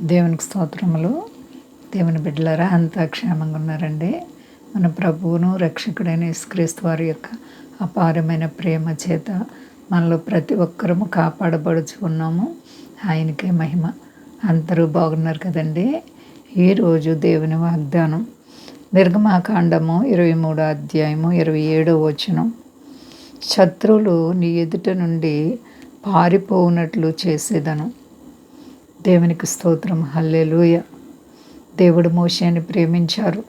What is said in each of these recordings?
దేవునికి స్తోత్రములు. దేవుని బిడ్డలారా అంతా క్షేమంగా ఉన్నారండి. మన ప్రభువును రక్షకుడైన ఇస్క్రీస్తు వారి యొక్క అపారమైన ప్రేమ చేత మనలో ప్రతి ఒక్కరము కాపాడబడుచు ఉన్నాము. ఆయనకే మహిమ. అందరూ బాగున్నారు కదండి. ఈరోజు దేవుని వాగ్దానం. నిర్గమాకాండము ఇరవై మూడో అధ్యాయము ఇరవై ఏడో వచనం. శత్రువులు నీ ఎదుట నుండి పారిపోవునట్లు చేసేదను. దేవునికి స్తోత్రం. హల్లెలూయ. దేవుడు మోషేని ప్రేమించారు.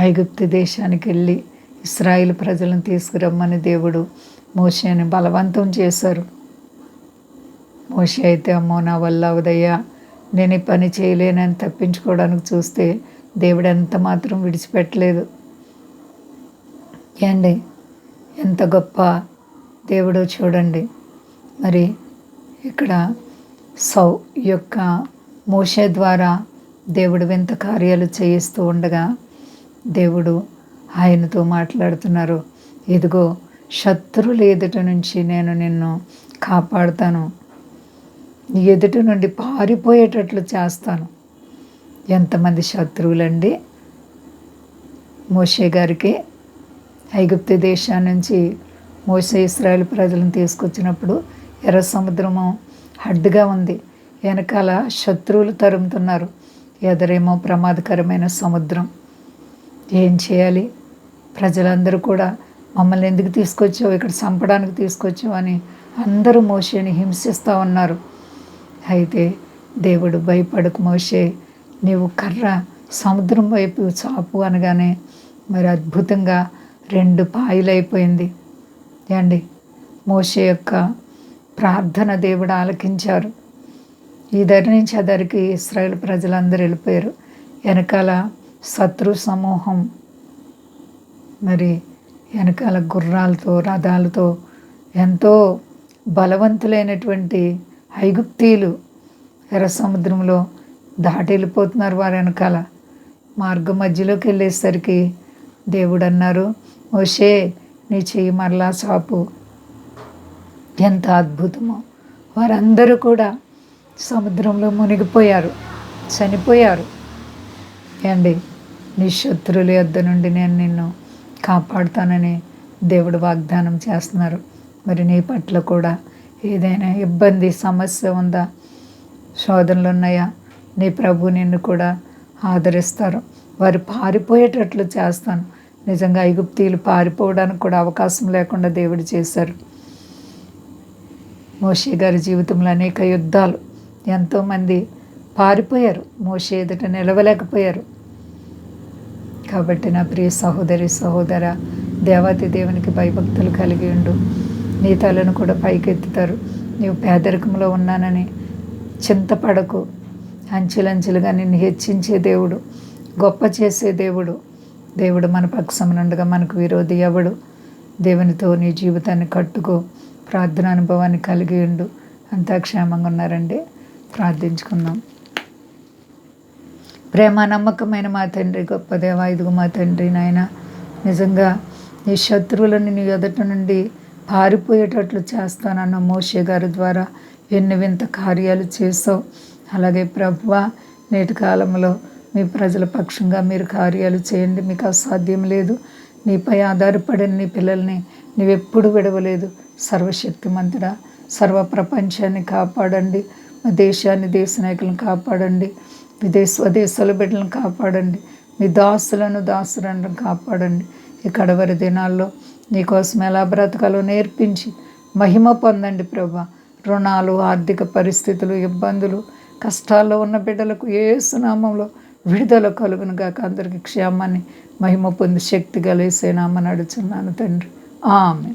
ఐగుప్తు దేశానికి వెళ్ళి ఇస్రాయిల్ ప్రజలను తీసుకురమ్మని దేవుడు మోషేని బలవంతం చేశారు. మోషే అయితే అమ్మో నా వల్ల అవదయ్యా నేను ఈ పని చేయలేనని తప్పించుకోవడానికి చూస్తే దేవుడు ఎంత మాత్రం విడిచిపెట్టలేదు. ఏండి? ఎంత గొప్ప దేవుడో చూడండి. మరి ఇక్కడ సౌ యొక్క మోషే ద్వారా దేవుడు వింత కార్యాలు చేయిస్తూ ఉండగా దేవుడు ఆయనతో మాట్లాడుతున్నారు. ఇదిగో శత్రువుల ఎదుట నుంచి నేను నిన్ను కాపాడుతాను. నీ ఎదుట నుండి పారిపోయేటట్లు చేస్తాను. ఎంతమంది శత్రువులండి? మోషే గారికి ఐగుప్తు దేశం నుంచి మోసే ఇస్రాయల్ ప్రజలను తీసుకొచ్చినప్పుడు ఎర్ర సముద్రము అడ్డుగా ఉంది. వెనకాల శత్రువులు తరుముతున్నారు. ఎదరేమో ప్రమాదకరమైన సముద్రం. ఏం చేయాలి? ప్రజలందరూ కూడా మమ్మల్ని ఎందుకు తీసుకొచ్చావు? ఇక్కడ చంపడానికి తీసుకొచ్చావు? అని అందరూ మోషేని హింసిస్తూ ఉన్నారు. అయితే దేవుడు భయపడకు మోషే. నీవు కర్ర సముద్రం వైపు చాపు అనగానే మరి అద్భుతంగా రెండు పాయలైపోయింది అండి మోషే యొక్క ప్రార్థన దేవుడు ఆలకించారు. ఈ దరి నుంచి ఆ దరికి ఇస్రాయేల్ ప్రజలందరూ వెళ్ళిపోయారు. వెనకాల శత్రు సమూహం. మరి వెనకాల గుర్రాలతో రథాలతో ఎంతో బలవంతులైనటువంటి ఐగుప్తీలు ఎర్ర సముద్రంలో దాటి వెళ్ళిపోతున్నారు వారు వెనకాల. మార్గం మధ్యలోకి వెళ్ళేసరికి దేవుడు అన్నారు ఓషే నీ చెయ్యి మరలా చాపు. ఎంత అద్భుతమో. వారందరూ కూడా సముద్రంలో మునిగిపోయారు చనిపోయారు. అండి నీ శత్రువుల యొద్ద నుండి నేను నిన్ను కాపాడుతానని దేవుడు వాగ్దానం చేస్తున్నారు. మరి నీ పట్ల కూడా ఏదైనా ఇబ్బంది సమస్య ఉందా? శోధనలు ఉన్నాయా? నీ ప్రభు నిన్ను కూడా ఆదరిస్తారు. వారు పారిపోయేటట్లు చేస్తాను. నిజంగా ఐగుప్తీలు పారిపోవడానికి కూడా అవకాశం లేకుండా దేవుడు చేశారు. మోషే గారి జీవితంలో అనేక యుద్ధాలు. ఎంతోమంది పారిపోయారు. మోషే ఎదుట నిలవలేకపోయారు. కాబట్టి నా ప్రియ సహోదరి సహోదర దేవాతి దేవునికి భయభక్తులు కలిగి ఉండు. నీ తలను కూడా పైకెత్తుతారు. నీవు పేదరికంలో ఉన్నానని చింతపడకు. అంచెలంచెలుగా నిన్ను హెచ్చించే దేవుడు గొప్ప చేసే దేవుడు. దేవుడు మన పక్షమునుండగా మనకు విరోధి ఎవడు? దేవునితో నీ జీవితాన్ని కట్టుకో. ప్రార్థన అనుభవాన్ని కలిగి ఉండు. అంతా క్షేమంగా ఉన్నారండి. ప్రార్థించుకుందాం. ప్రేమ నమ్మకమైన మా తండ్రి గొప్ప దేవ ఇదిగో మా తండ్రి నాయన. నిజంగా నీ శత్రువులను నీ ఎదుట నుండి పారిపోయేటట్లు చేస్తానన్న మోషే గారి ద్వారా ఎన్ని వింత కార్యాలు చేసావు అలాగే ప్రభువ నేటి కాలంలో మీ ప్రజల పక్షంగా మీరు కార్యాలు చేయండి. మీకు అసాధ్యం లేదు. నీపై ఆధారపడిన నీ పిల్లల్ని నీవెప్పుడు విడవలేదు. సర్వశక్తిమంతుడా సర్వ ప్రపంచాన్ని కాపాడండి. మా దేశాన్ని దేశ నాయకులను కాపాడండి. విదేశ స్వదేశాల బిడ్డలను కాపాడండి. మీ దాసులను దాసులను కాపాడండి. ఈ కడవరి దినాల్లో నీకోసం ఎలా బ్రతకాలో నేర్పించి మహిమ పొందండి ప్రభా. రుణాలు ఆర్థిక పరిస్థితులు ఇబ్బందులు కష్టాల్లో ఉన్న బిడ్డలకు ఏ సునామంలో విడుదల కలుగును గాక. అందరికీ క్షేమాన్ని మహిమ పొంది శక్తి కలిసేనామని అడుచున్నాను తండ్రి. ఆమె